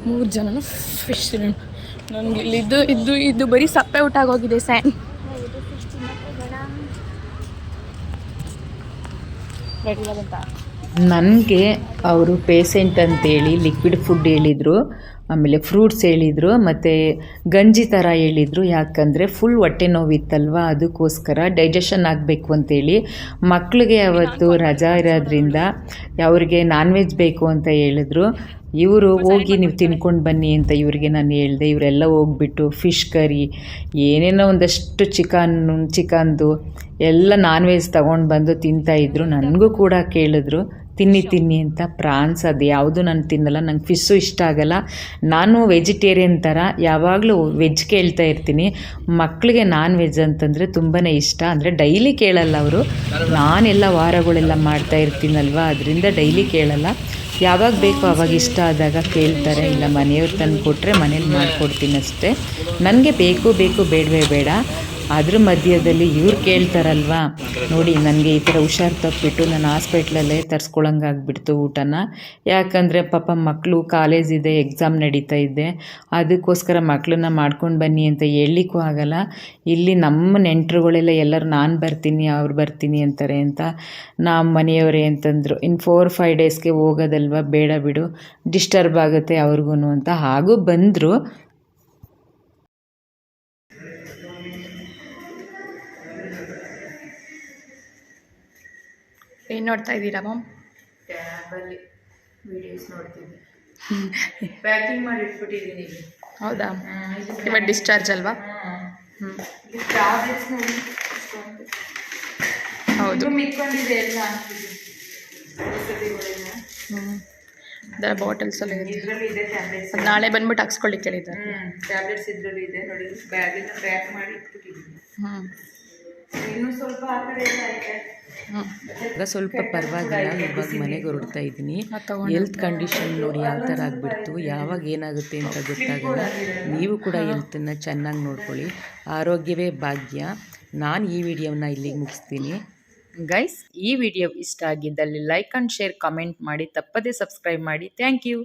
ಮೂರು ಜನನು ಫಿಶ್ ನನಗೆ ಇಲ್ಲಿದ್ದು ಇದ್ದು ಇದ್ದು ಬರೀ ಸಪ್ಪೆ ಊಟ ಆಗೋಗಿದೆ ಸ್ಯಾನ್ ರೆಡಿ ಬಂತ ನನಗೆ ಅವರು ಪೇಸೆಂಟ್ ಅಂತೇಳಿ ಲಿಕ್ವಿಡ್ ಫುಡ್ ಹೇಳಿದರು. ಆಮೇಲೆ ಫ್ರೂಟ್ಸ್ ಹೇಳಿದರು, ಮತ್ತು ಗಂಜಿ ಥರ ಹೇಳಿದರು. ಯಾಕಂದರೆ ಫುಲ್ ಹೊಟ್ಟೆ ನೋವಿತ್ತಲ್ವ? ಅದಕ್ಕೋಸ್ಕರ ಡೈಜೆಷನ್ ಆಗಬೇಕು ಅಂತೇಳಿ ಮಕ್ಕಳಿಗೆ ಅವತ್ತು ರಜಾ ಇರೋದ್ರಿಂದ ಅವ್ರಿಗೆ ನಾನ್ ವೆಜ್ ಬೇಕು ಅಂತ ಹೇಳಿದ್ರು. ಇವರು ಹೋಗಿ ನೀವು ತಿನ್ಕೊಂಡು ಬನ್ನಿ ಅಂತ ಇವರಿಗೆ ನಾನು ಹೇಳಿದೆ. ಇವರೆಲ್ಲ ಹೋಗ್ಬಿಟ್ಟು ಫಿಶ್ ಕರಿ ಏನೇನೋ ಒಂದಷ್ಟು ಚಿಕನ್ ಚಿಕನ್ದು ಎಲ್ಲ ನಾನ್ ವೆಜ್ ತೊಗೊಂಡು ಬಂದು ತಿಂತಾಯಿದ್ರು ನನಗೂ ಕೂಡ ಕೇಳಿದ್ರು. ತಿನ್ನಿ ತಿನ್ನಿ ಅಂತ ಪ್ರಾನ್ಸ್ ಅದು ಯಾವುದು ನಾನು ತಿನ್ನಲ್ಲ, ನಂಗೆ ಫಿಶ್ಶು ಇಷ್ಟ ಆಗಲ್ಲ. ನಾನು ವೆಜಿಟೇರಿಯನ್ ಥರ ಯಾವಾಗಲೂ ವೆಜ್ ಕೇಳ್ತಾ ಇರ್ತೀನಿ. ಮಕ್ಕಳಿಗೆ ನಾನ್ ವೆಜ್ ಅಂತಂದರೆ ತುಂಬಾ ಇಷ್ಟ. ಅಂದರೆ ಡೈಲಿ ಕೇಳಲ್ಲ ಅವರು. ನಾನೆಲ್ಲ ವಾರಗಳೆಲ್ಲ ಮಾಡ್ತಾ ಇರ್ತೀನಲ್ವ, ಅದರಿಂದ ಡೈಲಿ ಕೇಳಲ್ಲ. ಯಾವಾಗ ಬೇಕೋ ಅವಾಗ ಇಷ್ಟ ಆದಾಗ ಕೇಳ್ತಾರೆ. ಇಲ್ಲ, ಮನೆಯವ್ರು ತಂದು ಕೊಟ್ಟರೆ ಮನೇಲಿ ಮಾಡಿಕೊಡ್ತೀನಿ ಅಷ್ಟೇ ನನಗೆ ಬೇಕು ಬೇಕು ಬೇಡವೇ ಬೇಡ. ಅದ್ರ ಮಧ್ಯದಲ್ಲಿ ಇವ್ರು ಕೇಳ್ತಾರಲ್ವಾ? ನೋಡಿ, ನನಗೆ ಈ ಥರ ಹುಷಾರು ತಪ್ಪಿಬಿಟ್ಟು ನಾನು ಹಾಸ್ಪಿಟ್ಲಲ್ಲೇ ತರಿಸ್ಕೊಳಂಗಾಗ್ಬಿಡ್ತು ಊಟನ. ಯಾಕಂದರೆ ಪಾಪ ಮಕ್ಕಳು ಕಾಲೇಜ್ ಇದೆ ಎಕ್ಸಾಮ್ ನಡೀತಾ ಇದೆ. ಅದಕ್ಕೋಸ್ಕರ ಮಕ್ಕಳನ್ನ ಮಾಡ್ಕೊಂಡು ಬನ್ನಿ ಅಂತ ಹೇಳಲಿಕ್ಕೂ ಆಗಲ್ಲ. ಇಲ್ಲಿ ನಮ್ಮ ನೆಂಟರುಗಳೆಲ್ಲ ಎಲ್ಲರೂ ನಾನು ಬರ್ತೀನಿ, ಅವ್ರು ಬರ್ತೀನಿ ಅಂತಾರೆ ಅಂತ ನಮ್ಮ ಮನೆಯವರೇ ಅಂತಂದರು. ಇನ್ನು ಫೋರ್ ಫೈವ್ ಡೇಸ್ಗೆ ಹೋಗೋದಲ್ವ? ಬೇಡ ಬಿಡು. ಡಿಸ್ಟರ್ಬ್ ಆಗುತ್ತೆ ಅವ್ರಿಗೂ ಅಂತ. ಹಾಗೂ ಬಂದರು. ಏನು ನೋಡ್ತಾ ಇದ್ದೀರಾ ಮ್ಯಾಮ್ ಟ್ಯಾಬಲ್ಲಿ ವಿಡಿಯೋಸ್ ನೋಡ್ತೀನಿ. ಪ್ಯಾಕಿಂಗ್ ಮಾಡಿ ಇಟ್ಬಿಟ್ಟಿದ್ದೀನಿ ಹೌದಾ? ಇವತ್ತು ಡಿಸ್ಚಾರ್ಜ್ ಅಲ್ವಾ? ಹ್ಞೂ ಟ್ಯಾಬ್ಲೆಟ್ಸ್ ಹೌದು. ಮಿಕ್ಕೊಂಡಿದೆ ಎಲ್ಲ ಹ್ಞೂ ಅದರ ಬಾಟಲ್ಸ್ ಎಲ್ಲ ಇದೆ ಇದರಲ್ಲಿ ಇದೆ ಟ್ಯಾಬ್ಲೆಟ್ಸ್ ನಾಳೆ ಬಂದ್ಬಿಟ್ಟು ಹಾಕ್ಸ್ಕೊಳ್ಳಿಕ್ಕೆ ಹೇಳಿದ್ದಾರೆ ಟ್ಯಾಬ್ಲೆಟ್ಸ್ ಇದರಲ್ಲಿ ಇದೆ ನೋಡಿ. ಬ್ಯಾಗಿನ ಪ್ಯಾಕ್ ಮಾಡಿ ಇಟ್ಬಿಟ್ಟಿದ್ದೀನಿ. ಹ್ಞೂ ಸ್ವಲ್ಪ ಪರವಾಗಿಲ್ಲ ಇವಾಗ ಮನೆಗೆ ಹೊರಡ್ತಾ ಇದ್ದೀನಿ. ಹೆಲ್ತ್ ಕಂಡೀಷನ್ ನೋಡಿ ಯಾವ ಥರ ಆಗಿಬಿಡ್ತು ಯಾವಾಗ ಏನಾಗುತ್ತೆ ಅಂತ ಗೊತ್ತಾಗಲ್ಲ. ನೀವು ಕೂಡ ಹೆಲ್ತನ್ನು ಚೆನ್ನಾಗಿ ನೋಡ್ಕೊಳ್ಳಿ. ಆರೋಗ್ಯವೇ ಭಾಗ್ಯ. ನಾನು ಈ ವಿಡಿಯೋನ ಇಲ್ಲಿಗೆ ಮುಗಿಸ್ತೀನಿ. ಗೈಸ್ ಈ ವಿಡಿಯೋ ಇಷ್ಟ ಆಗಿದ್ದಲ್ಲಿ ಲೈಕ್ ಆ್ಯಂಡ್ ಶೇರ್ ಕಮೆಂಟ್ ಮಾಡಿ ತಪ್ಪದೇ ಸಬ್ಸ್ಕ್ರೈಬ್ ಮಾಡಿ. Thank you